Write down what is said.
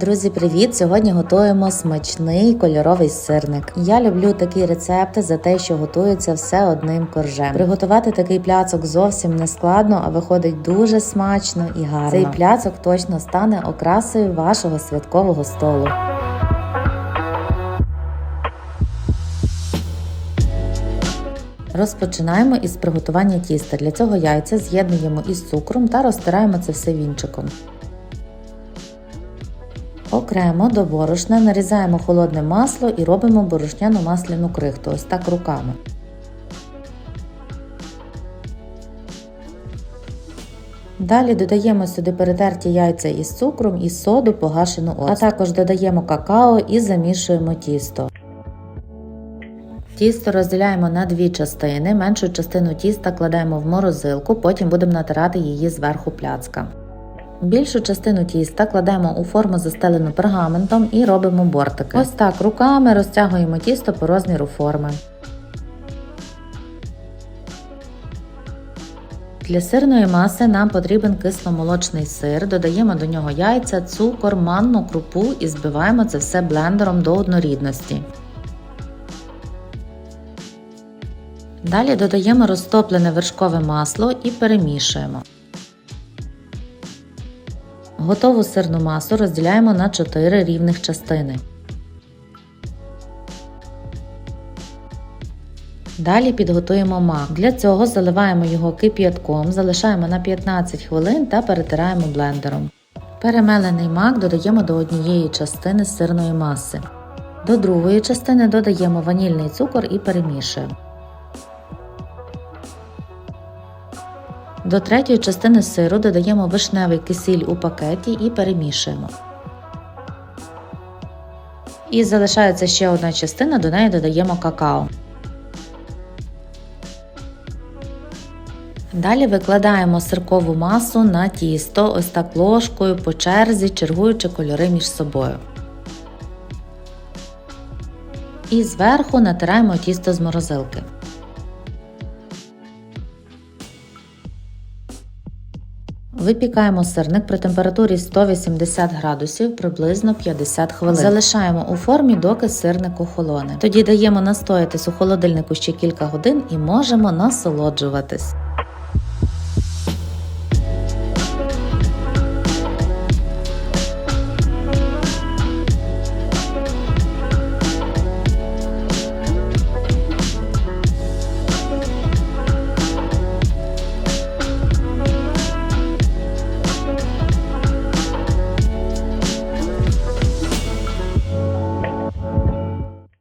Друзі, привіт! Сьогодні готуємо смачний кольоровий сирник. Я люблю такі рецепти за те, що готується все одним коржем. Приготувати такий пляцок зовсім не складно, а виходить дуже смачно і гарно. Цей пляцок точно стане окрасою вашого святкового столу. Розпочинаємо із приготування тіста. Для цього яйця з'єднуємо із цукром та розтираємо це все вінчиком. Окремо до борошна нарізаємо холодне масло і робимо борошняну масляну крихту, ось так руками. Далі додаємо сюди перетерті яйця із цукром і соду погашену оцту. А також додаємо какао і замішуємо тісто. Тісто розділяємо на дві частини. Меншу частину тіста кладаємо в морозилку, потім будемо натирати її зверху пляцка. Більшу частину тіста кладемо у форму застелену пергаментом і робимо бортики. Ось так руками розтягуємо тісто по розміру форми. Для сирної маси нам потрібен кисломолочний сир, додаємо до нього яйця, цукор, манну, крупу і збиваємо це все блендером до однорідності. Далі додаємо розтоплене вершкове масло і перемішуємо. Готову сирну масу розділяємо на 4 рівних частини. Далі підготуємо мак. Для цього заливаємо його кип'ятком, залишаємо на 15 хвилин та перетираємо блендером. Перемелений мак додаємо до однієї частини сирної маси. До другої частини додаємо ванільний цукор і перемішуємо. До третьої частини сиру додаємо вишневий кисіль у пакеті і перемішуємо. І залишається ще одна частина, до неї додаємо какао. Далі викладаємо сиркову масу на тісто, ось так ложкою по черзі, чергуючи кольори між собою. І зверху натираємо тісто з морозилки. Випікаємо сирник при температурі 180 градусів приблизно 50 хвилин. Залишаємо у формі, доки сирник охолоне. Тоді даємо настоятись у холодильнику ще кілька годин і можемо насолоджуватись.